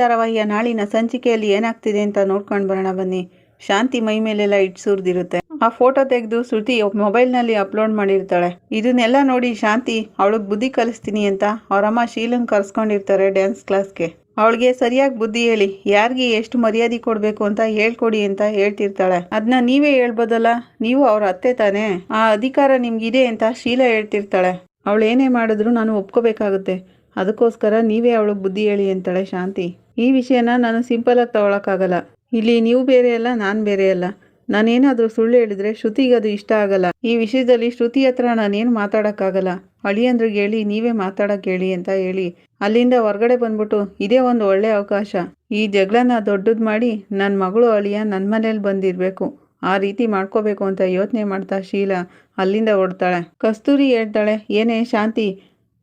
ಧಾರಾವಾಹಿಯ ನಾಳಿನ ಸಂಚಿಕೆಯಲ್ಲಿ ಏನಾಗ್ತಿದೆ ಅಂತ ನೋಡ್ಕೊಂಡು ಬರೋಣ ಬನ್ನಿ. ಶಾಂತಿ ಮೈ ಮೇಲೆಲ್ಲ ಇಟ್ಟು ಸುರಿದಿರುತ್ತೆ. ಆ ಫೋಟೋ ತೆಗೆದು ಶ್ರುತಿ ಮೊಬೈಲ್ನಲ್ಲಿ ಅಪ್ಲೋಡ್ ಮಾಡಿರ್ತಾಳೆ. ಇದನ್ನೆಲ್ಲ ನೋಡಿ ಶಾಂತಿ, ಅವಳಿಗೆ ಬುದ್ಧಿ ಕಲಿಸ್ತೀನಿ ಅಂತ ಅವರಮ್ಮ ಶೀಲನ್ ಕರ್ಸ್ಕೊಂಡಿರ್ತಾರೆ ಡ್ಯಾನ್ಸ್ ಕ್ಲಾಸ್ಗೆ. ಅವಳಿಗೆ ಸರಿಯಾಗಿ ಬುದ್ಧಿ ಹೇಳಿ, ಯಾರಿಗೆ ಎಷ್ಟು ಮರ್ಯಾದೆ ಕೊಡಬೇಕು ಅಂತ ಹೇಳ್ಕೊಡಿ ಅಂತ ಹೇಳ್ತಿರ್ತಾಳೆ. ಅದನ್ನ ನೀವೇ ಹೇಳ್ಬೋದಲ್ಲ, ನೀವು ಅವ್ರ ಅತ್ತೆ ತಾನೇ. ಆ ಅಧಿಕಾರ ನಿಮ್ಗಿದೆ ಅಂತ ಶೀಲಾ ಹೇಳ್ತಿರ್ತಾಳೆ. ಅವಳು ಏನೇ ಮಾಡಿದ್ರು ನಾನು ಒಪ್ಕೋಬೇಕಾಗುತ್ತೆ. ಅದಕ್ಕೋಸ್ಕರ ನೀವೇ ಅವಳಿಗೆ ಬುದ್ಧಿ ಹೇಳಿ ಅಂತಾಳೆ ಶಾಂತಿ. ಈ ವಿಷಯನ ನಾನು ಸಿಂಪಲಾಗಿ ತಗೊಳಕ್ಕಾಗಲ್ಲ. ಇಲ್ಲಿ ನೀವು ಬೇರೆ ಅಲ್ಲ, ನಾನು ಬೇರೆ ಅಲ್ಲ. ನಾನೇನಾದರೂ ಸುಳ್ಳು ಹೇಳಿದ್ರೆ ಶ್ರುತಿಗೆ ಅದು ಇಷ್ಟ ಆಗಲ್ಲ. ಈ ವಿಷಯದಲ್ಲಿ ಶ್ರುತಿ ಹತ್ರ ನಾನೇನು ಮಾತಾಡೋಕ್ಕಾಗಲ್ಲ. ಅಳಿಯಂದ್ರಿಗೆ ಹೇಳಿ ನೀವೇ ಮಾತಾಡಕ್ಕೆ ಹೇಳಿ ಅಂತ ಹೇಳಿ. ಅಲ್ಲಿಂದ ಹೊರಗಡೆ ಬಂದ್ಬಿಟ್ಟು ಇದೇ ಒಂದು ಒಳ್ಳೆ ಅವಕಾಶ. ಈ ಜಗಳನ ದೊಡ್ಡದು ಮಾಡಿ ನನ್ನ ಮಗಳು ಅಳಿಯ ನನ್ನ ಮನೇಲಿ ಬಂದಿರಬೇಕು. ಆ ರೀತಿ ಮಾಡ್ಕೋಬೇಕು ಅಂತ ಯೋಚನೆ ಮಾಡ್ತಾ ಶೀಲಾ ಅಲ್ಲಿಂದ ಹೊಡ್ತಾಳೆ ಕಸ್ತೂರಿ ಹೇಳ್ತಾಳೆ, ಏನೇ ಶಾಂತಿ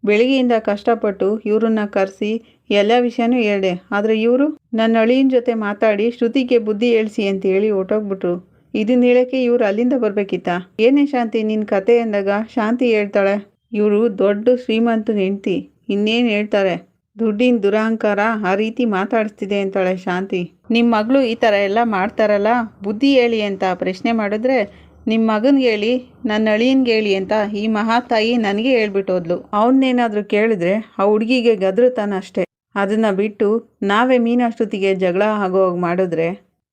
ಬೆಳಿಗ್ಗೆಯಿಂದ ಕಷ್ಟಪಟ್ಟು ಇವ್ರನ್ನ ಕರೆಸಿ ಎಲ್ಲ ವಿಷಯನೂ ಹೇಳಿದೆ. ಆದರೆ ಇವರು ನನ್ನ ಅಳಿಯನ ಜೊತೆ ಮಾತಾಡಿ ಶ್ರುತಿಗೆ ಬುದ್ಧಿ ಹೇಳಿಸಿ ಅಂತ ಹೇಳಿ ಹೊಟ್ಟೋಗ್ಬಿಟ್ರು ಇದನ್ನ ಹೇಳೋಕ್ಕೆ ಇವರು ಅಲ್ಲಿಂದ ಬರಬೇಕಿತ್ತಾ? ಏನೇ ಶಾಂತಿ ನಿನ್ನ ಕತೆ ಅಂದಾಗ ಶಾಂತಿ ಹೇಳ್ತಾಳೆ. ಇವರು ದೊಡ್ಡ ಶ್ರೀಮಂತ ಹೆಂಡ್ತಿ, ಇನ್ನೇನು ಹೇಳ್ತಾರೆ? ದುಡ್ಡಿನ ದುರಹಂಕಾರ ಆ ರೀತಿ ಮಾತಾಡಿಸ್ತಿದೆ ಅಂತಾಳೆ ಶಾಂತಿ. ನಿಮ್ಮ ಮಗಳು ಈ ಥರ ಎಲ್ಲ ಮಾಡ್ತಾರಲ್ಲ, ಬುದ್ಧಿ ಹೇಳಿ ಅಂತ ಪ್ರಶ್ನೆ ಮಾಡಿದ್ರೆ ನಿಮ್ಮ ಮಗನಿಗೆ ಹೇಳಿ ನನ್ನ ಅಳಿಯನ್ಗೆ ಹೇಳಿ ಅಂತ ಈ ಮಹಾತಾಯಿ ನನಗೆ ಹೇಳ್ಬಿಟ್ಟು ಹೋದ್ಲು ಅವನ್ನೇನಾದರೂ ಕೇಳಿದ್ರೆ ಆ ಹುಡುಗಿಗೆ ಗದ್ರತಾನ ಅಷ್ಟೇ. ಅದನ್ನು ಬಿಟ್ಟು ನಾವೇ ಮೀನಷ್ಟೊತ್ತಿಗೆ ಜಗಳ ಆಗೋ ಮಾಡಿದ್ರೆ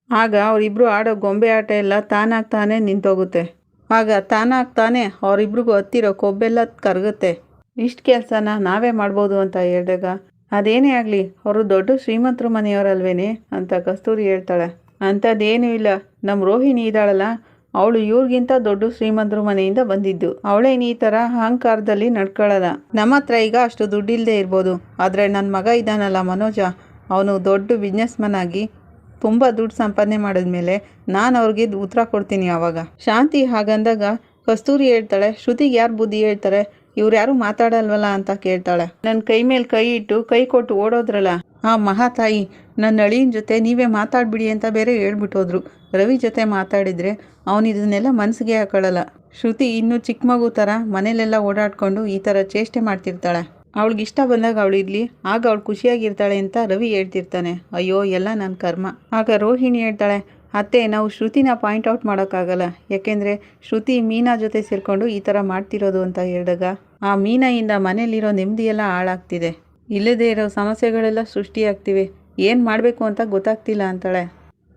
ಆಗ ಅವರಿಬ್ಬರು ಆಡೋ ಗೊಂಬೆ ಆಟ ಎಲ್ಲ ತಾನಾಗಿ ತಾನೇ ನಿಂತೋಗುತ್ತೆ. ಆಗ ತಾನಾಗ್ತಾನೆ ಅವರಿಬ್ರಿಗೂ ಹತ್ತಿರೋ ಕೊಬ್ಬೆಲ್ಲ ಕರಗುತ್ತೆ. ಇಷ್ಟು ಕೆಲಸನ ನಾವೇ ಮಾಡ್ಬೋದು ಅಂತ ಹೇಳಿದಾಗ, ಅದೇನೇ ಆಗಲಿ, ಅವರು ದೊಡ್ಡ ಶ್ರೀಮಂತರ ಮನೆಯವರಲ್ವೇನೆ ಅಂತ ಕಸ್ತೂರಿ ಹೇಳ್ತಾಳೆ. ಅಂಥದ್ದೇನೂ ಇಲ್ಲ ನಮ್ಮ ರೋಹಿಣಿ ಇದ್ದಾಳಲ್ಲ ಅವಳು ಇವ್ರಿಗಿಂತ ದೊಡ್ಡ ಶ್ರೀಮಂತರ ಮನೆಯಿಂದ ಬಂದಿದ್ದು. ಅವಳೇನು ಈ ಥರ ಅಹಂಕಾರದಲ್ಲಿ ನಡ್ಕೊಳ್ಳಲ್ಲ ನಮ್ಮ ಹತ್ರ ಈಗ ಅಷ್ಟು ದುಡ್ಡಿಲ್ಲದೆ ಇರ್ಬೋದು. ಆದರೆ ನನ್ನ ಮಗ ಇದ್ದಾನಲ್ಲ ಮನೋಜ. ಅವನು ದೊಡ್ಡ ಬಿಸ್ನೆಸ್ ಮನ್ ಆಗಿ ತುಂಬ ದುಡ್ಡು ಸಂಪಾದನೆ ಮಾಡಿದ್ಮೇಲೆ ನಾನು ಅವ್ರಿಗೆ ಉತ್ತರ ಕೊಡ್ತೀನಿ ಆವಾಗ. ಶಾಂತಿ ಹಾಗಂದಾಗ ಕಸ್ತೂರಿ ಹೇಳ್ತಾಳೆ, ಶ್ರುತಿಗೆ ಯಾರು ಬುದ್ಧಿ ಹೇಳ್ತಾರೆ? ಇವ್ರು ಯಾರು ಮಾತಾಡಲ್ವಲ್ಲ ಅಂತ ಕೇಳ್ತಾಳೆ. ನನ್ನ ಕೈ ಮೇಲೆ ಕೈ ಇಟ್ಟು ಕೈ ಕೊಟ್ಟು ಓಡೋದ್ರಲ್ಲ, ಆ ಮಹಾತಾಯಿ ನನ್ನ ಅಳಿಯನ ಜೊತೆ ನೀವೇ ಮಾತಾಡ್ಬಿಡಿ ಅಂತ ಬೇರೆ ಹೇಳ್ಬಿಟ್ಟೋದ್ರು. ರವಿ ಜೊತೆ ಮಾತಾಡಿದರೆ ಅವನು ಇದನ್ನೆಲ್ಲ ಮನಸ್ಸಿಗೆ ಹಾಕೊಳ್ಳಲ್ಲ ಶ್ರುತಿ ಇನ್ನೂ ಚಿಕ್ಕ ಮಗು ಥರ ಮನೇಲೆಲ್ಲ ಓಡಾಡ್ಕೊಂಡು ಈ ಥರ ಚೇಷ್ಟೆ ಮಾಡ್ತಿರ್ತಾಳೆ. ಅವಳಿಗೆ ಇಷ್ಟ ಬಂದಾಗ ಅವಳು ಇರಲಿ, ಆಗ ಅವಳು ಖುಷಿಯಾಗಿರ್ತಾಳೆ ಅಂತ ರವಿ ಹೇಳ್ತಿರ್ತಾನೆ. ಅಯ್ಯೋ, ಎಲ್ಲ ನನ್ನ ಕರ್ಮ. ಆಗ ರೋಹಿಣಿ ಹೇಳ್ತಾಳೆ ಅತ್ತೆ, ನಾವು ಶ್ರುತಿನ ಪಾಯಿಂಟ್ ಔಟ್ ಮಾಡೋಕ್ಕಾಗಲ್ಲ. ಯಾಕೆಂದರೆ ಶ್ರುತಿ ಮೀನಾ ಜೊತೆ ಸೇರಿಕೊಂಡು ಈ ಥರ ಮಾಡ್ತಿರೋದು ಅಂತ ಹೇಳಿದಾಗ ಆ ಮೀನಾಯಿಂದ ಮನೇಲಿರೋ ನೆಮ್ಮದಿಯೆಲ್ಲ ಹಾಳಾಗ್ತಿದೆ. ಇಲ್ಲದೇ ಇರೋ ಸಮಸ್ಯೆಗಳೆಲ್ಲ ಸೃಷ್ಟಿಯಾಗ್ತಿವೆ. ಏನು ಮಾಡಬೇಕು ಅಂತ ಗೊತ್ತಾಗ್ತಿಲ್ಲ ಅಂತಾಳೆ.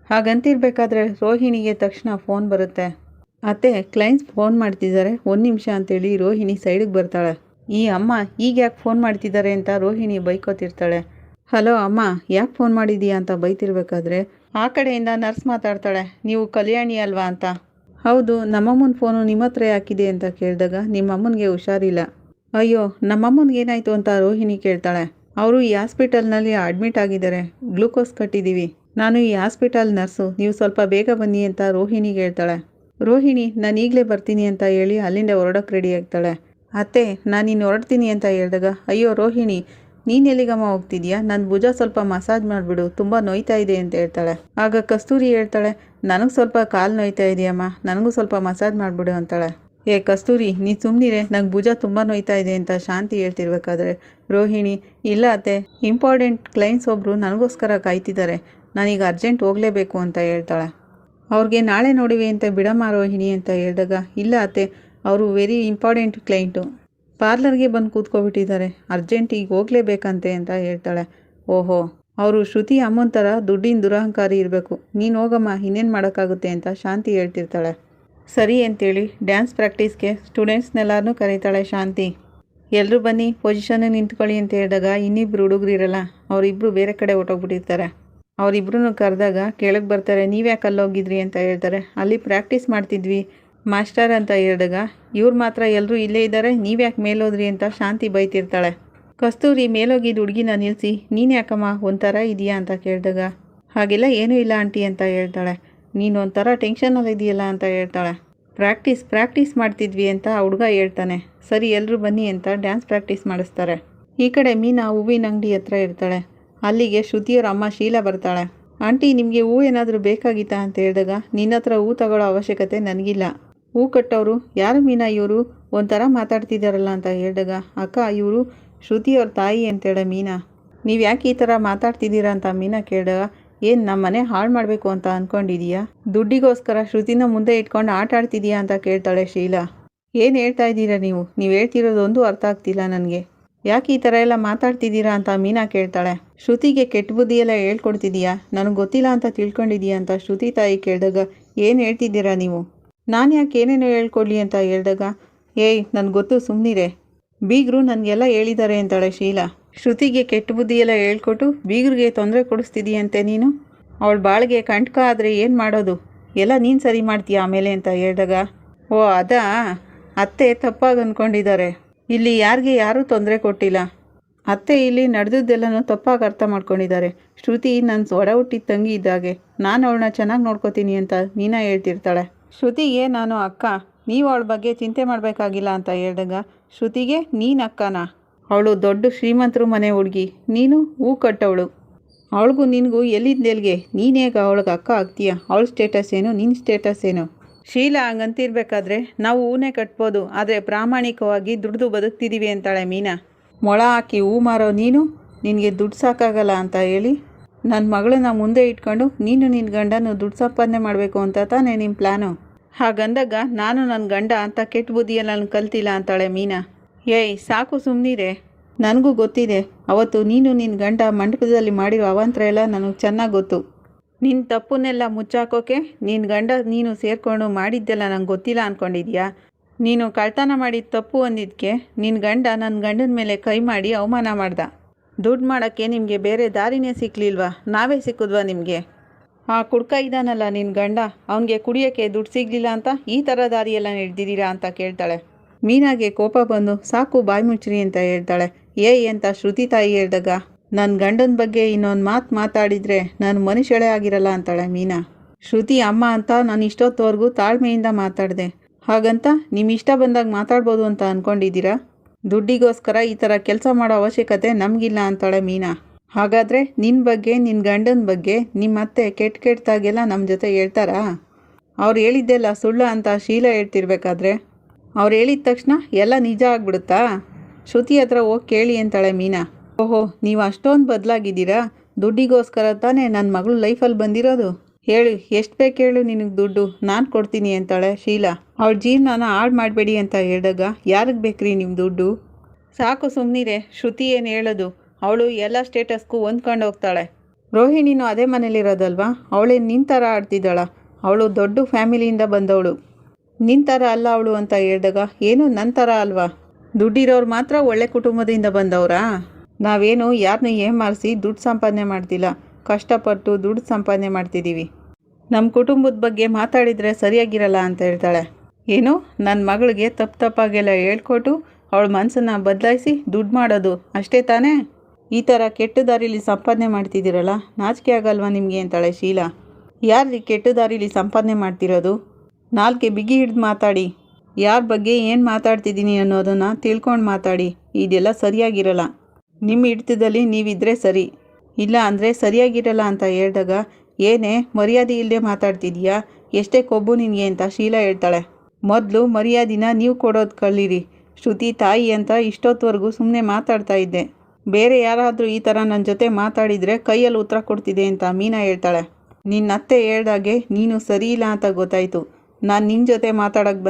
ಹಾಗಂತಿರ್ಬೇಕಾದ್ರೆ ರೋಹಿಣಿಗೆ ತಕ್ಷಣ ಫೋನ್ ಬರುತ್ತೆ. ಅತ್ತೆ, ಕ್ಲೈಂಟ್ಸ್ ಫೋನ್ ಮಾಡ್ತಿದ್ದಾರೆ. ಒಂದು ನಿಮಿಷ ಅಂತೇಳಿ ರೋಹಿಣಿ ಸೈಡಿಗೆ ಬರ್ತಾಳೆ. ಈ ಅಮ್ಮ, ಈಗ ಯಾಕೆ ಫೋನ್ ಮಾಡ್ತಿದ್ದಾರೆ ಅಂತ ರೋಹಿಣಿ ಬೈಕೋತಿರ್ತಾಳೆ. ಹಲೋ ಅಮ್ಮ, ಯಾಕೆ ಫೋನ್ ಮಾಡಿದೀಯಾ ಅಂತ ಬೈತಿರ್ಬೇಕಾದ್ರೆ ಆ ಕಡೆಯಿಂದ ನರ್ಸ್ ಮಾತಾಡ್ತಾಳೆ, ನೀವು ಕಲ್ಯಾಣಿ ಅಲ್ವಾ ಅಂತ? ಹೌದು, ನಮ್ಮಮ್ಮನ ಫೋನು ನಿಮ್ಮ ಹತ್ರ ಯಾಕಿದೆ ಅಂತ ಕೇಳಿದಾಗ ನಿಮ್ಮಮ್ಮನಿಗೆ ಹುಷಾರಿಲ್ಲ. ಅಯ್ಯೋ, ನಮ್ಮಮ್ಮನಿಗೆ ಏನಾಯಿತು ಅಂತ ರೋಹಿಣಿ ಕೇಳ್ತಾಳೆ. ಅವರು ಈ ಹಾಸ್ಪಿಟಲ್ನಲ್ಲಿ ಅಡ್ಮಿಟ್ ಆಗಿದ್ದಾರೆ. ಗ್ಲೂಕೋಸ್ ಕಟ್ಟಿದ್ದೀವಿ. ನಾನು ಈ ಹಾಸ್ಪಿಟಲ್ ನರ್ಸು, ನೀವು ಸ್ವಲ್ಪ ಬೇಗ ಬನ್ನಿ ಅಂತ ರೋಹಿಣಿಗೆ ಹೇಳ್ತಾಳೆ ರೋಹಿಣಿ, ನಾನು ಈಗಲೇ ಬರ್ತೀನಿ ಅಂತ ಹೇಳಿ ಅಲ್ಲಿಂದ ಹೊರಡೋಕೆ ರೆಡಿ ಆಗ್ತಾಳೆ. ಅತ್ತೆ, ನಾನು ಇನ್ನು ಹೊರಡ್ತೀನಿ ಅಂತ ಹೇಳಿದಾಗ, ಅಯ್ಯೋ, ರೋಹಿಣಿ ನೀನು ಎಲ್ಲಿಗಮ್ಮ ಹೋಗ್ತಿದ್ಯಾ? ನನ್ನ ಭುಜ ಸ್ವಲ್ಪ ಮಸಾಜ್ ಮಾಡಿಬಿಡು, ತುಂಬ ನೋಯ್ತಾ ಇದೆ ಅಂತ ಹೇಳ್ತಾಳೆ. ಆಗ ಕಸ್ತೂರಿ ಹೇಳ್ತಾಳೆ, ನನಗೆ ಸ್ವಲ್ಪ ಕಾಲು ನೋಯ್ತಾ ಇದೆಯಮ್ಮ, ನನಗೂ ಸ್ವಲ್ಪ ಮಸಾಜ್ ಮಾಡಿಬಿಡು ಅಂತಾಳೆ. ಏ ಕಸ್ತೂರಿ ನೀ ಸುಮ್ಮನಿರೆ ನಂಗೆ ಭುಜ ತುಂಬ ನೋಯ್ತಾ ಇದೆ ಅಂತ ಶಾಂತಿ ಹೇಳ್ತಿರ್ಬೇಕಾದ್ರೆ. ರೋಹಿಣಿ, ಇಲ್ಲ ಅತ್ತೆ, ಇಂಪಾರ್ಟೆಂಟ್ ಕ್ಲೈಂಟ್ಸ್ ಒಬ್ಬರು ನನಗೋಸ್ಕರ ಕಾಯ್ತಿದ್ದಾರೆ, ನಾನೀಗ ಅರ್ಜೆಂಟ್ ಹೋಗಲೇಬೇಕು ಅಂತ ಹೇಳ್ತಾಳೆ. ಅವ್ರಿಗೆ ನಾಳೆ ನೋಡಿವೆ ಅಂತ ಬಿಡಮ್ಮ ರೋಹಿಣಿ ಅಂತ ಹೇಳಿದಾಗ, ಇಲ್ಲ ಅತ್ತೆ, ಅವರು ವೆರಿ ಇಂಪಾರ್ಟೆಂಟ್ ಕ್ಲೈಂಟು ಪಾರ್ಲರ್ಗೆ ಬಂದು ಕೂತ್ಕೊಬಿಟ್ಟಿದ್ದಾರೆ. ಅರ್ಜೆಂಟ್ ಈಗ ಹೋಗಲೇಬೇಕಂತೆ ಅಂತ ಹೇಳ್ತಾಳೆ. ಓಹೋ, ಅವರು ಶ್ರುತಿ ಅಮ್ಮನ ಥರ ದುಡ್ಡಿನ ದುರಹಂಕಾರಿ ಇರಬೇಕು. ನೀನು ಹೋಗಮ್ಮ, ಇನ್ನೇನು ಮಾಡೋಕ್ಕಾಗುತ್ತೆ ಅಂತ ಶಾಂತಿ ಹೇಳ್ತಿರ್ತಾಳೆ. ಸರಿ ಅಂತೇಳಿ ಡ್ಯಾನ್ಸ್ ಪ್ರಾಕ್ಟೀಸ್ಗೆ ಸ್ಟೂಡೆಂಟ್ಸ್ನೆಲ್ಲರೂ ಕರೀತಾಳೆ ಶಾಂತಿ. ಎಲ್ಲರೂ ಬನ್ನಿ ಪೊಸಿಷನ್ ನಿಂತ್ಕೊಳ್ಳಿ ಅಂತ ಹೇಳಿದಾಗ ಇನ್ನಿಬ್ರು ಹುಡುಗರು ಇರಲ್ಲ ಅವರಿಬ್ಬರು ಬೇರೆ ಕಡೆ ಹೊಟ್ಟೋಗ್ಬಿಟ್ಟಿರ್ತಾರೆ ಅವರಿಬ್ರು ಕರೆದಾಗ ಕೆಳಗೆ ಬರ್ತಾರೆ, ನೀವ್ಯಾಕೆ ಅಲ್ಲೋಗಿದ್ರಿ? ಅಂತ ಹೇಳ್ತಾರೆ. ಅಲ್ಲಿ ಪ್ರಾಕ್ಟೀಸ್ ಮಾಡ್ತಿದ್ವಿ. ಮಾಸ್ಟರ್ ಅಂತ ಹೇಳಿದಾಗ, ಇವ್ರು ಮಾತ್ರ ಎಲ್ಲರೂ ಇಲ್ಲೇ ಇದ್ದಾರೆ ನೀವ್ಯಾಕೆ ಮೇಲೋದ್ರಿ ಅಂತ ಶಾಂತಿ ಬೈತಿರ್ತಾಳೆ. ಕಸ್ತೂರಿ ಮೇಲೋಗಿದ್ದು ಹುಡುಗಿನ ನಿಲ್ಲಿಸಿ ನೀನು ಯಾಕಮ್ಮ ಒಂಥರ ಇದೆಯಾ? ಅಂತ ಕೇಳಿದಾಗ, ಹಾಗೆಲ್ಲ ಏನೂ ಇಲ್ಲ ಆಂಟಿ ಅಂತ ಹೇಳ್ತಾಳೆ. ನೀನು ಒಂಥರ ಟೆನ್ಷನಲ್ಲಿ ಇದೆಯಲ್ಲ? ಅಂತ ಹೇಳ್ತಾಳೆ. ಪ್ರಾಕ್ಟೀಸ್ ಪ್ರಾಕ್ಟೀಸ್ ಮಾಡ್ತಿದ್ವಿ ಅಂತ ಹುಡುಗ ಹೇಳ್ತಾನೆ. ಸರಿ ಎಲ್ಲರೂ ಬನ್ನಿ ಅಂತ ಡ್ಯಾನ್ಸ್ ಪ್ರಾಕ್ಟೀಸ್ ಮಾಡಿಸ್ತಾರೆ. ಈ ಕಡೆ ಮೀನಾ ಹೂವಿನ ಅಂಗಡಿ ಹತ್ರ ಇರ್ತಾಳೆ. ಅಲ್ಲಿಗೆ ಶ್ರುತಿಯವ್ರ ಅಮ್ಮ ಶೀಲಾ ಬರ್ತಾಳೆ. ಆಂಟಿ, ನಿಮಗೆ ಹೂ ಏನಾದರೂ ಬೇಕಾಗಿತ್ತಾ? ಅಂತ ಹೇಳಿದಾಗ ನಿನ್ನ ಹತ್ರ ಹೂ ತಗೊಳ್ಳೋ ಅವಶ್ಯಕತೆ ನನಗಿಲ್ಲ. ಹೂ ಕಟ್ಟೋರು? ಯಾರು ಮೀನಾ ಇವರು? ಒಂಥರ ಮಾತಾಡ್ತಿದ್ದಾರಲ್ಲ ಅಂತ ಹೇಳಿದಾಗ, ಅಕ್ಕ, ಇವರು ಶ್ರುತಿ ಅವ್ರ ತಾಯಿ ಅಂತೇಳ ಮೀನಾ. ನೀವು ಯಾಕೆ ಈ ಥರ ಮಾತಾಡ್ತಿದ್ದೀರಾ ಅಂತ ಮೀನಾ ಕೇಳಿದಾಗ, ಏನು ನಮ್ಮ ಮನೆ ಹಾಳು ಮಾಡಬೇಕು ಅಂತ ಅಂದ್ಕೊಂಡಿದೀಯಾ ದುಡ್ಡಿಗೋಸ್ಕರ ಶ್ರುತಿನ ಮುಂದೆ ಇಟ್ಕೊಂಡು ಆಟ ಆಡ್ತಿದೀಯಾ ಅಂತ ಕೇಳ್ತಾಳೆ ಶೀಲಾ. ಏನು ಹೇಳ್ತಾ ಇದ್ದೀರಾ ನೀವು? ನೀವು ಹೇಳ್ತಿರೋದೊಂದು ಅರ್ಥ ಆಗ್ತಿಲ್ಲ ನನಗೆ. ಯಾಕೆ ಈ ಥರ ಎಲ್ಲ ಮಾತಾಡ್ತಿದ್ದೀರಾ ಅಂತ ಮೀನಾ ಕೇಳ್ತಾಳೆ. ಶ್ರುತಿಗೆ ಕೆಟ್ಟ ಬುದ್ಧಿ ಎಲ್ಲ ಹೇಳ್ಕೊಡ್ತಿದೀಯಾ? ನನಗೆ ಗೊತ್ತಿಲ್ಲ ಅಂತ ತಿಳ್ಕೊಂಡಿದೀಯಾ ಅಂತ ಶ್ರುತಿ ತಾಯಿ ಕೇಳಿದಾಗ, ಏನು ಹೇಳ್ತಿದ್ದೀರಾ ನೀವು? ನಾನು ಯಾಕೆ ಏನೇನೋ ಹೇಳ್ಕೊಡ್ಲಿ ಅಂತ ಹೇಳಿದಾಗ, ಏಯ್, ನನಗೆ ಗೊತ್ತು ಸುಮ್ಮನಿರೆ ಬೀಗರು ನನಗೆಲ್ಲ ಹೇಳಿದ್ದಾರೆ ಅಂತಾಳೆ ಶೀಲಾ. ಶ್ರುತಿಗೆ ಕೆಟ್ಟ ಬುದ್ಧಿ ಎಲ್ಲ ಹೇಳ್ಕೊಟ್ಟು, ಬೀಗರಿಗೆ ತೊಂದರೆ ಕೊಡಿಸ್ತಿದೀಯಂತೆ ನೀನು? ಅವಳ ಬಾಳಿಗೆ ಕಂಟಕ ಆದರೆ ಏನು ಮಾಡೋದು? ಎಲ್ಲ ನೀನು ಸರಿ ಮಾಡ್ತೀಯ ಆಮೇಲೆ? ಅಂತ ಹೇಳಿದಾಗ, ಓ, ಅದಾ? ಅತ್ತೆ ತಪ್ಪಾಗಿ ಅಂದ್ಕೊಂಡಿದ್ದಾರೆ ಇಲ್ಲಿ ಯಾರಿಗೆ ಯಾರೂ ತೊಂದರೆ ಕೊಟ್ಟಿಲ್ಲ. ಅತ್ತೆ ಇಲ್ಲಿ ನಡೆದದ್ದೆಲ್ಲನೂ ತಪ್ಪಾಗಿ ಅರ್ಥ ಮಾಡ್ಕೊಂಡಿದ್ದಾರೆ ಶ್ರುತಿ ನನ್ನ ಒಡ ಹುಟ್ಟಿದ ತಂಗಿ ಇದ್ದಾಗೆ. ನಾನು ಅವಳನ್ನ ಚೆನ್ನಾಗಿ ನೋಡ್ಕೋತೀನಿ ಅಂತ ಮೀನಾ ಹೇಳ್ತಿರ್ತಾಳೆ. ಶ್ರುತಿಗೆ ನಾನು ಅಕ್ಕ, ನೀವು ಅವಳ ಬಗ್ಗೆ ಚಿಂತೆ ಮಾಡಬೇಕಾಗಿಲ್ಲ ಅಂತ ಹೇಳಿದಾಗ, ಶ್ರುತಿಗೆ, ನೀನು ಅಕ್ಕನ? ಅವಳು ದೊಡ್ಡ ಶ್ರೀಮಂತರು ಮನೆ ಹುಡುಗಿ, ನೀನು ಹೂ ಕಟ್ಟವಳು. ಅವಳಿಗೂ ನಿನಗೂ ಎಲ್ಲಿದ್ದೆಲ್ಗೆ ನೀನೇಗ ಅವಳಿಗೆ ಅಕ್ಕ ಆಗ್ತೀಯ? ಅವಳ ಸ್ಟೇಟಸ್ ಏನು ನಿನ್ನ ಸ್ಟೇಟಸ್ ಏನು? ಶೀಲಾ ಹಂಗಂತಿರ್ಬೇಕಾದ್ರೆ, ನಾವು ಹೂನೇ ಕಟ್ಬೋದು, ಆದರೆ ಪ್ರಾಮಾಣಿಕವಾಗಿ ದುಡ್ದು ಬದುಕ್ತಿದ್ದೀವಿ ಅಂತಾಳೆ ಮೀನಾ. ಮೊಳ ಹಾಕಿ ಹೂ ಮಾರೋ ನೀನು? ನಿನಗೆ ದುಡ್ಡು ಸಾಕಾಗಲ್ಲ ಅಂತ ಹೇಳಿ ನನ್ನ ಮಗಳನ್ನ ಮುಂದೆ ಇಟ್ಕೊಂಡು ನೀನು ನಿನ್ನ ಗಂಡನು ದುಡ್ಡು ಸಂಪಾದನೆ ಮಾಡಬೇಕು ಅಂತ ತಾನೇ ನಿಮ್ಮ ಪ್ಲ್ಯಾನು ಹಾಗಂದಾಗ ನಾನು ನನ್ನ ಗಂಡ ಅಂತ ಕೆಟ್ಟ ಬುದ್ಧಿಯಲ್ಲಿ ನಾನು ಕಲ್ತಿಲ್ಲ ಅಂತಾಳೆ ಮೀನಾ. ಏಯ್, ಸಾಕು ಸುಮ್ಮನಿರೆ ನನಗೂ ಗೊತ್ತಿದೆ. ಅವತ್ತು ನೀನು ನಿನ್ನ ಗಂಡ ಮಂಟಪದಲ್ಲಿ ಮಾಡಿರೋ ಅವಾಂತರ ಎಲ್ಲ ನನಗೆ ಚೆನ್ನಾಗಿ ಗೊತ್ತು. ನಿನ್ನ ತಪ್ಪನ್ನೆಲ್ಲ ಮುಚ್ಚಾಕೋಕೆ ನಿನ್ನ ಗಂಡ ನೀನು ಸೇರಿಕೊಂಡು ಮಾಡಿದ್ದೆಲ್ಲ ನಂಗೆ ಗೊತ್ತಿಲ್ಲ ಅಂದ್ಕೊಂಡಿದ್ಯಾ ನೀನು ಕಳ್ತನ ಮಾಡಿದ ತಪ್ಪು ಅಂದಿದ್ದಕ್ಕೆ ನಿನ್ನ ಗಂಡ ನನ್ನ ಗಂಡನ ಮೇಲೆ ಕೈ ಮಾಡಿ ಅವಮಾನ ಮಾಡ್ದ. ದುಡ್ಡು ಮಾಡೋಕ್ಕೆ ನಿಮಗೆ ಬೇರೆ ದಾರಿನೇ ಸಿಕ್ಕಲಿಲ್ವಾ ನಾವೇ ಸಿಕ್ಕಿದ್ವಾ ನಿಮಗೆ? ಆ ಕುಡ್ಕ ಇದ್ದಾನಲ್ಲ ನಿನ್ನ ಗಂಡ, ಅವನಿಗೆ ಕುಡಿಯೋಕ್ಕೆ ದುಡ್ಡು ಸಿಗಲಿಲ್ಲ ಅಂತ ಈ ಥರ ದಾರಿಯೆಲ್ಲ ಹಿಡ್ದಿದ್ದೀರಾ ಅಂತ ಕೇಳ್ತಾಳೆ. ಮೀನಾಗೆ ಕೋಪ ಬಂದು, ಸಾಕು ಬಾಯಿ ಮುಚ್ಚ್ರಿ ಅಂತ ಹೇಳ್ತಾಳೆ. ಏಯ್ ಅಂತ ಶ್ರುತಿ ತಾಯಿ ಹೇಳ್ದಾಗ? ನನ್ನ ಗಂಡನ ಬಗ್ಗೆ ಇನ್ನೊಂದು ಮಾತು ಮಾತಾಡಿದರೆ ನಾನು ಮನುಷ್ಯಳೇ ಆಗಿರಲ್ಲ, ಅಂತಾಳೆ ಮೀನಾ. ಶ್ರುತಿ ಅಮ್ಮ ಅಂತ ನಾನು ಇಷ್ಟೊತ್ತವರೆಗೂ ತಾಳ್ಮೆಯಿಂದ ಮಾತಾಡಿದೆ. ಹಾಗಂತ ನಿಮ್ಮ ಇಷ್ಟ ಬಂದಾಗ ಮಾತಾಡ್ಬೋದು ಅಂತ ಅಂದ್ಕೊಂಡಿದ್ದೀರಾ ದುಡ್ಡಿಗೋಸ್ಕರ ಈ ಥರ ಕೆಲಸ ಮಾಡೋ ಅವಶ್ಯಕತೆ ನಮಗಿಲ್ಲ ಅಂತಾಳೆ ಮೀನಾ. ಹಾಗಾದರೆ ನಿನ್ನ ಬಗ್ಗೆ ನಿನ್ನ ಗಂಡನ ಬಗ್ಗೆ ನಿಮ್ಮ ಅತ್ತೆ ಕೆಟ್ಟ ಕೆಟ್ಟದಾಗೆಲ್ಲ ನಮ್ಮ ಜೊತೆ ಹೇಳ್ತಾರಾ? ಅವ್ರು ಹೇಳಿದ್ದೆಲ್ಲ ಸುಳ್ಳು ಅಂತ ಶೀಲ ಹೇಳ್ತಿರ್ಬೇಕಾದ್ರೆ? ಅವ್ರು ಹೇಳಿದ ತಕ್ಷಣ ಎಲ್ಲ ನಿಜ ಆಗ್ಬಿಡುತ್ತಾ? ಶ್ರುತಿ ಹತ್ರ ಹೋಗಿ ಕೇಳಿ ಅಂತಾಳೆ ಮೀನಾ. ಓಹೋ, ನೀವು ಅಷ್ಟೊಂದು ಬದಲಾಗಿದ್ದೀರಾ? ದುಡ್ಡಿಗೋಸ್ಕರ ತಾನೇ ನನ್ನ ಮಗಳು ಲೈಫಲ್ಲಿ ಬಂದಿರೋದು? ಹೇಳು, ಎಷ್ಟು ಬೇಕು ಹೇಳು ನಿನಗೆ ದುಡ್ಡು? ನಾನು ಕೊಡ್ತೀನಿ ಅಂತಾಳೆ ಶೀಲಾ. ಅವಳ ಜೀವನನ ಹಾಳು ಮಾಡಬೇಡಿ ಅಂತ ಹೇಳಿದಾಗ, ಯಾರಿಗೆ ಬೇಕ್ರಿ ನಿಮ್ಮ ದುಡ್ಡು? ಸಾಕು ಸುಮ್ಮನಿರೆ ಶ್ರುತಿ ಏನು ಹೇಳೋದು? ಅವಳು ಎಲ್ಲ ಸ್ಟೇಟಸ್ಗೂ ಹೊಂದ್ಕೊಂಡು ಹೋಗ್ತಾಳೆ. ರೋಹಿಣಿನೂ ಅದೇ ಮನೇಲಿರೋದಲ್ವಾ? ಅವಳೇ ನಿನ್ನ ಥರ ಆಡ್ತಿದ್ದಾಳ. ಅವಳು ದೊಡ್ಡ ಫ್ಯಾಮಿಲಿಯಿಂದ ಬಂದವಳು. ನಿನ್ನ ಥರ ಅಲ್ಲ ಅವಳು ಅಂತ ಹೇಳಿದಾಗ, ಏನು ನನ್ನ ಥರ ಅಲ್ವಾ? ದುಡ್ಡಿರೋರು ಮಾತ್ರ ಒಳ್ಳೆ ಕುಟುಂಬದಿಂದ ಬಂದವರಾ? ನಾವೇನು ಯಾರನ್ನೂ ಏಮಾರಿಸಿ ದುಡ್ಡು ಸಂಪಾದನೆ ಮಾಡ್ತಿಲ್ಲ. ಕಷ್ಟಪಟ್ಟು ದುಡ್ಡು ಸಂಪಾದನೆ ಮಾಡ್ತಿದ್ದೀವಿ ನಮ್ಮ ಕುಟುಂಬದ ಬಗ್ಗೆ ಮಾತಾಡಿದರೆ ಸರಿಯಾಗಿರಲ್ಲ ಅಂತ ಹೇಳ್ತಾಳೆ. ಏನು? ನನ್ನ ಮಗಳಿಗೆ ತಪ್ಪು ತಪ್ಪಾಗೆಲ್ಲ ಹೇಳ್ಕೊಟ್ಟು ಅವಳ ಮನಸ್ಸನ್ನು ಬದಲಾಯಿಸಿ ದುಡ್ಡು ಮಾಡೋದು ಅಷ್ಟೇ ತಾನೇ? ಈ ಥರ ಕೆಟ್ಟ ದಾರಿಲಿ ಸಂಪಾದನೆ ಮಾಡ್ತಿದ್ದೀರಲ್ಲ? ನಾಚಿಕೆ ಆಗಲ್ವಾ ನಿಮಗೆ ಅಂತಾಳೆ ಶೀಲಾ. ಯಾರಲ್ಲಿ ಕೆಟ್ಟ ದಾರಿಲಿ ಸಂಪಾದನೆ ಮಾಡ್ತಿರೋದು? ನಾಲ್ಕೆ ಬಿಗಿ ಹಿಡಿದು ಮಾತಾಡಿ. ಯಾರ ಬಗ್ಗೆ ಏನು ಮಾತಾಡ್ತಿದ್ದೀನಿ ಅನ್ನೋದನ್ನು ತಿಳ್ಕೊಂಡು ಮಾತಾಡಿ. ಇದೆಲ್ಲ ಸರಿಯಾಗಿರಲ್ಲ. ನಿಮ್ಮ ಹಿಡ್ತದಲ್ಲಿ ನೀವಿದ್ದರೆ ಸರಿ. ಇಲ್ಲ ಅಂದರೆ ಸರಿಯಾಗಿರಲ್ಲ ಅಂತ ಹೇಳಿದಾಗ ಏನೇ, ಮರ್ಯಾದೆ ಇಲ್ಲದೆ ಮಾತಾಡ್ತಿದೀಯಾ? ಎಷ್ಟೇ ಕೊಬ್ಬು ನಿನಗೆ ಅಂತ ಶೀಲಾ ಹೇಳ್ತಾಳೆ. ಮೊದಲು ಮರ್ಯಾದಿನ ನೀವು ಕೊಡೋದು ಕಲೀರಿ ಶ್ರುತಿ ತಾಯಿ ಅಂತ ಇಷ್ಟೊತ್ತವರೆಗೂ ಸುಮ್ಮನೆ ಮಾತಾಡ್ತಾ ಇದ್ದೆ. ಬೇರೆ ಯಾರಾದರೂ ಈ ಥರ ನನ್ನ ಜೊತೆ ಮಾತಾಡಿದರೆ ಕೈಯಲ್ಲಿ ಉತ್ತರ ಕೊಡ್ತಿದೆ ಅಂತ ಮೀನಾ ಹೇಳ್ತಾಳೆ. ನಿನ್ನ ಅತ್ತೆ ಹೇಳ್ದಾಗೆ ನೀನು ಸರಿ ಇಲ್ಲ ಅಂತ ಗೊತ್ತಾಯಿತು. ನಾನು ನಿನ್ನ ಜೊತೆ ಮಾತಾಡೋಕ್ಕೆ ಬಂದ.